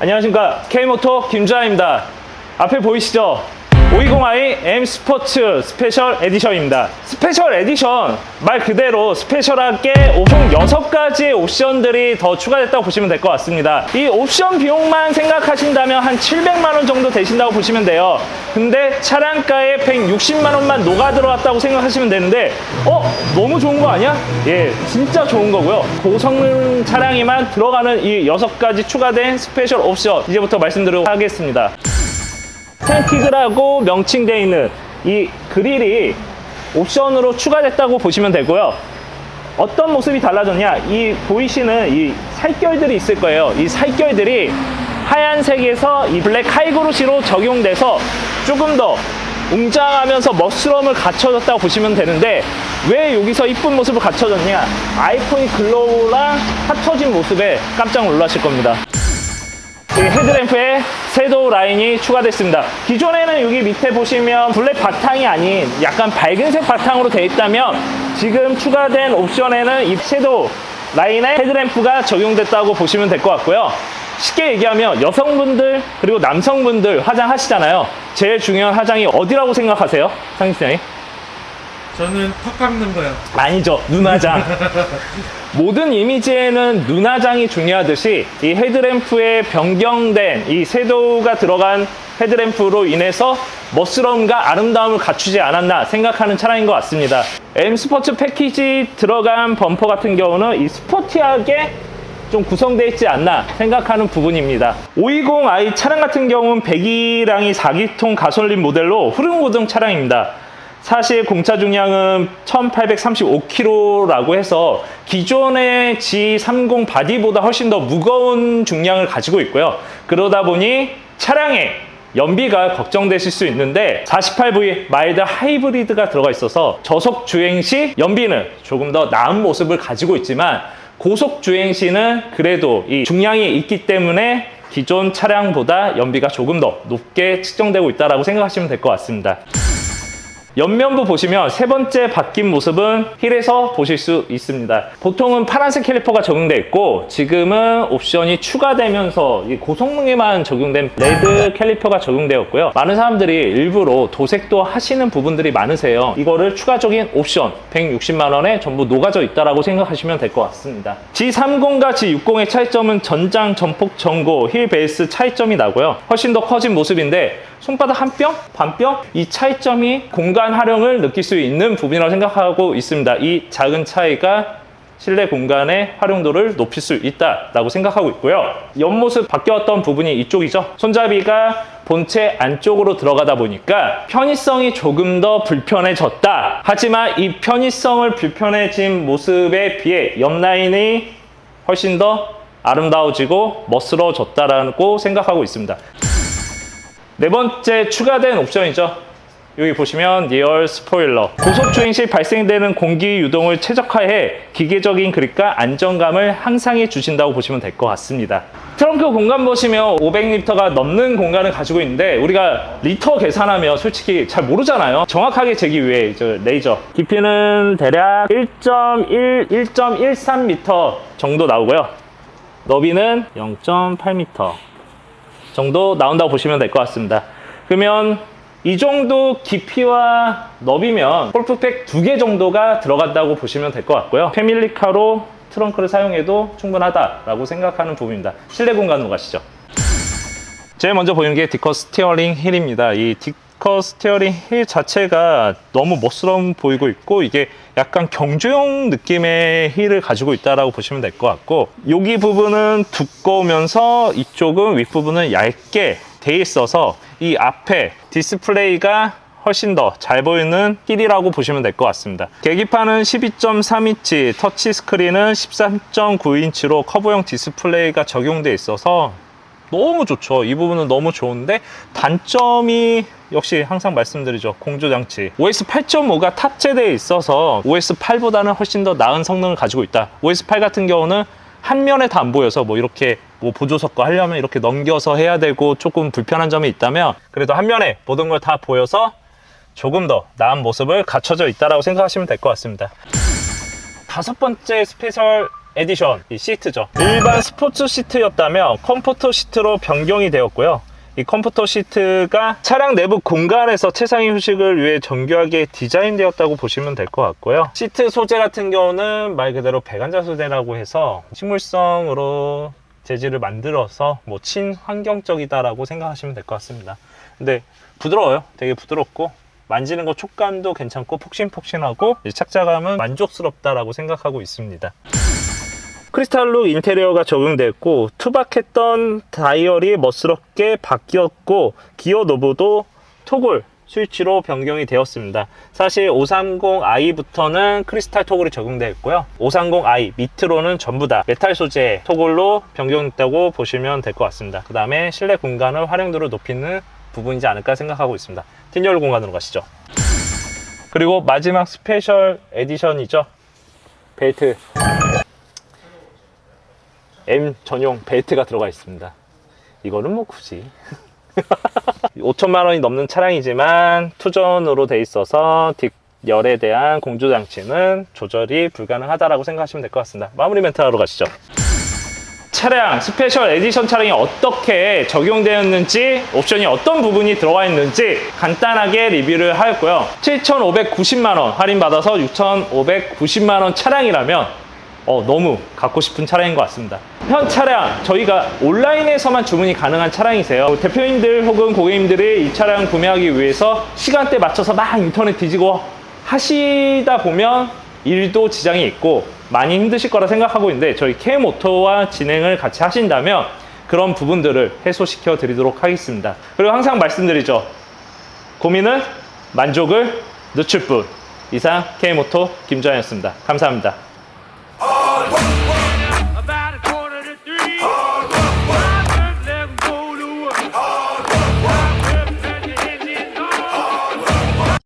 안녕하십니까. K모토 김주환입니다. 앞에 보이시죠 520i M 스포츠 스페셜 에디션입니다. 스페셜 에디션 말 그대로 스페셜하게 총 6가지의 옵션들이 더 추가됐다고 보시면 될 것 같습니다. 이 옵션 비용만 생각하신다면 한 700만 원 정도 되신다고 보시면 돼요. 근데 차량가에 160만 원만 녹아 들어왔다고 생각하시면 되는데 어? 너무 좋은 거 아니야? 예 진짜 좋은 거고요. 고성능 차량에만 들어가는 이 6가지 추가된 스페셜 옵션 이제부터 말씀드리도록 하겠습니다 텐티그라고 명칭되어 있는 이 그릴이 옵션으로 추가됐다고 보시면 되고요. 어떤 모습이 달라졌냐? 이 보이시는 이 살결들이 있을 거예요. 이 살결들이 하얀색에서 이 블랙 하이그로시로 적용돼서 조금 더 웅장하면서 멋스러움을 갖춰졌다고 보시면 되는데 왜 여기서 이쁜 모습을 갖춰졌냐? 아이폰이 글로우랑 합쳐진 모습에 깜짝 놀라실 겁니다. 이 헤드램프에 섀도우 라인이 추가됐습니다. 기존에는 여기 밑에 보시면 블랙 바탕이 아닌 약간 밝은색 바탕으로 되어 있다면 지금 추가된 옵션에는 이 섀도우 라인에 헤드램프가 적용됐다고 보시면 될 것 같고요. 쉽게 얘기하면 여성분들 그리고 남성분들 화장하시잖아요. 제일 중요한 화장이 어디라고 생각하세요? 상식장이? 저는 턱 깎는 거요. 아니죠. 눈화장. 모든 이미지에는 눈화장이 중요하듯이 이 헤드램프에 변경된 이 섀도우가 들어간 헤드램프로 인해서 멋스러움과 아름다움을 갖추지 않았나 생각하는 차량인 것 같습니다. M 스포츠 패키지 들어간 범퍼 같은 경우는 이 스포티하게 좀 구성되어 있지 않나 생각하는 부분입니다. 520i 차량 같은 경우는 배기량이 4기통 가솔린 모델로 후륜고등 차량입니다. 사실 공차 중량은 1835kg라고 해서 기존의 G30 바디보다 훨씬 더 무거운 중량을 가지고 있고요. 그러다 보니 차량에 연비가 걱정되실 수 있는데 48V 마일드 하이브리드가 들어가 있어서 저속 주행 시 연비는 조금 더 나은 모습을 가지고 있지만 고속 주행 시는 그래도 이 중량이 있기 때문에 기존 차량보다 연비가 조금 더 높게 측정되고 있다고 생각하시면 될 것 같습니다. 옆면부 보시면 세 번째 바뀐 모습은 힐에서 보실 수 있습니다. 보통은 파란색 캘리퍼가 적용되어 있고 지금은 옵션이 추가되면서 이 고성능에만 적용된 레드 캘리퍼가 적용되었고요. 많은 사람들이 일부러 도색도 하시는 부분들이 많으세요. 이거를 추가적인 옵션 160만 원에 전부 녹아져 있다라고 생각하시면 될 것 같습니다. G30과 G60의 차이점은 전장, 전폭, 전고, 힐 베이스 차이점이 나고요. 훨씬 더 커진 모습인데 손바닥 한 뼘, 반 뼘 이 차이점이 공간 활용을 느낄 수 있는 부분이라고 생각하고 있습니다. 이 작은 차이가 실내 공간의 활용도를 높일 수 있다라고 생각하고 있고요. 옆모습 바뀌었던 부분이 이쪽이죠. 손잡이가 본체 안쪽으로 들어가다 보니까 편의성이 조금 더 불편해졌다. 하지만 이 편의성을 불편해진 모습에 비해 옆 라인이 훨씬 더 아름다워지고 멋스러워졌다라고 생각하고 있습니다. 네 번째 추가된 옵션이죠. 여기 보시면 리얼 스포일러. 고속 주행 시 발생되는 공기 유동을 최적화해 기계적인 그립과 안정감을 향상해 주신다고 보시면 될 것 같습니다. 트렁크 공간 보시면 500리터가 넘는 공간을 가지고 있는데 우리가 리터 계산하면 솔직히 잘 모르잖아요. 정확하게 재기 위해 이제 레이저. 깊이는 대략 1.1, 1.13m 정도 나오고요. 너비는 0.8m. 정도 나온다고 보시면 될 것 같습니다. 그러면 이 정도 깊이와 너비면 골프백 두 개 정도가 들어간다고 보시면 될 것 같고요. 패밀리카로 트렁크를 사용해도 충분하다라고 생각하는 부분입니다. 실내 공간으로 가시죠. 제일 먼저 보이는 게 디커 스티어링 힐입니다. 이 디커 스티어링 힐 자체가 너무 멋스러워 보이고 있고 이게 약간 경주용 느낌의 힐을 가지고 있다라고 보시면 될 것 같고 여기 부분은 두꺼우면서 이쪽은 윗부분은 얇게 돼 있어서 이 앞에 디스플레이가 훨씬 더 잘 보이는 힐이라고 보시면 될 것 같습니다. 계기판은 12.3인치, 터치 스크린은 13.9인치로 커브형 디스플레이가 적용되어 있어서 너무 좋죠. 이 부분은 너무 좋은데 단점이 역시 항상 말씀드리죠. 공조장치. OS 8.5가 탑재되어 있어서 OS 8보다는 훨씬 더 나은 성능을 가지고 있다. OS 8 같은 경우는 한 면에 다 안 보여서 뭐 이렇게 뭐 보조 섞어 하려면 이렇게 넘겨서 해야 되고 조금 불편한 점이 있다면 그래도 한 면에 모든 걸 다 보여서 조금 더 나은 모습을 갖춰져 있다라고 생각하시면 될 것 같습니다. 다섯 번째 스페셜 에디션 이 시트죠. 일반 스포츠 시트였다면 컴포터 시트로 변경이 되었고요. 이 컴포터 시트가 차량 내부 공간에서 최상의 휴식을 위해 정교하게 디자인되었다고 보시면 될 것 같고요. 시트 소재 같은 경우는 말 그대로 배관자 소재라고 해서 식물성으로 재질을 만들어서 뭐 친환경적이다라고 생각하시면 될 것 같습니다. 근데 부드러워요. 되게 부드럽고 만지는 거 촉감도 괜찮고 폭신폭신하고 이 착자감은 만족스럽다라고 생각하고 있습니다. 크리스탈룩 인테리어가 적용됐고 투박했던 다이얼이 멋스럽게 바뀌었고 기어 노브도 토글 스위치로 변경이 되었습니다. 사실 530i부터는 크리스탈 토글이 적용되어 있고요. 530i 밑으로는 전부 다 메탈 소재 토글로 변경됐다고 보시면 될 것 같습니다. 그 다음에 실내 공간을 활용도를 높이는 부분이지 않을까 생각하고 있습니다. 틴열 공간으로 가시죠. 그리고 마지막 스페셜 에디션이죠. 벨트 M 전용 벨트가 들어가 있습니다. 이거는 뭐 굳이 5천만 원이 넘는 차량이지만 투전으로 돼 있어서 뒷열에 대한 공조 장치는 조절이 불가능하다라고 생각하시면 될 것 같습니다. 마무리 멘트 하러 가시죠. 차량 스페셜 에디션 차량이 어떻게 적용되었는지 옵션이 어떤 부분이 들어가 있는지 간단하게 리뷰를 하였고요 7,590만원 할인받아서 6,590만원 차량이라면 어, 너무 갖고 싶은 차량인 것 같습니다 현 차량 저희가 온라인에서만 주문이 가능한 차량이세요 대표님들 혹은 고객님들이 이 차량 구매하기 위해서 시간대 맞춰서 막 인터넷 뒤지고 하시다 보면 일도 지장이 있고 많이 힘드실 거라 생각하고 있는데 저희 K모터와 진행을 같이 하신다면 그런 부분들을 해소시켜 드리도록 하겠습니다. 그리고 항상 말씀드리죠. 고민은 만족을 늦출 뿐. 이상 K모터 김조환이었습니다. 감사합니다.